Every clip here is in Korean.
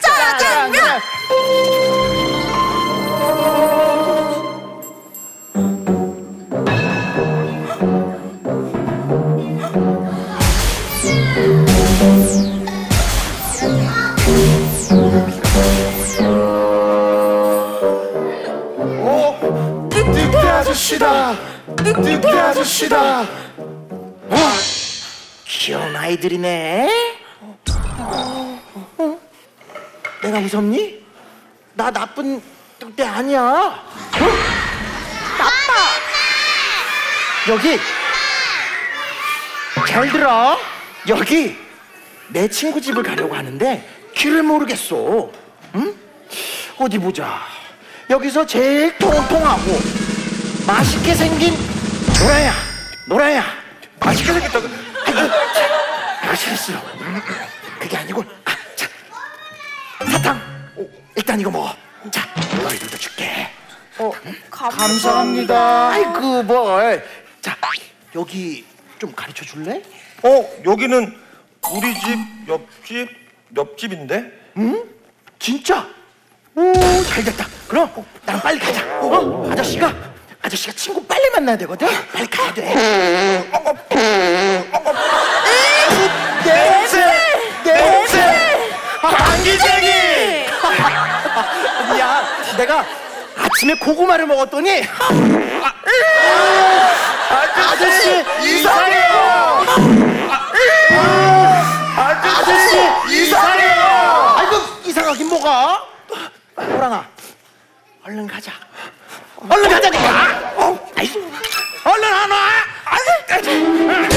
짜장면! 어? 늑대 아저씨다. 늑대 아저씨다. 어? 귀여운 아이들이네. 어? 내가 무섭니? 나 나쁜 늑대 아니야. 어? 나빠. 여기 잘 들어. 여기 내 친구 집을 가려고 하는데 길을 모르겠어. 응? 어디 보자. 여기서 제일 통통하고 맛있게 생긴 노라야, 노라야. 맛있게 생겼다고? 아이고, 이거 실수. 그게 아니고, 아, 일단 이거 먹어. 자, 너희들도 줄게. 어, 감사합니다. 아이고 뭘. 자, 여기 좀 가르쳐 줄래? 어 여기는 우리 집 옆집 옆집인데? 진짜? 오, 잘 됐다. 그럼 난 빨리 가자. 어? 아저씨가 아저씨가 친구 빨리 만나야 되거든. 빨리 가야 돼. 냄새, 내가 아침에 고구마를 먹었더니 아저씨 이상해요. 아저씨 이상해요. 아이고 이상하긴 뭐가? 호랑아, 얼른 가자. 얼른 가자니까. 어, 아이, 얼른 안 와. 아니,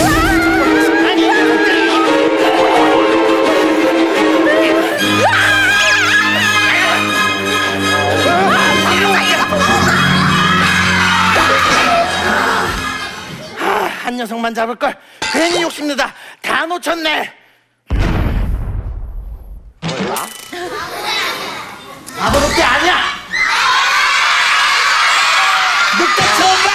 한 녀석만 잡을 걸 괜히 욕심내다 다 놓쳤네. 뭐야? 바보 늑대 아니야. 늑대 처음 봐.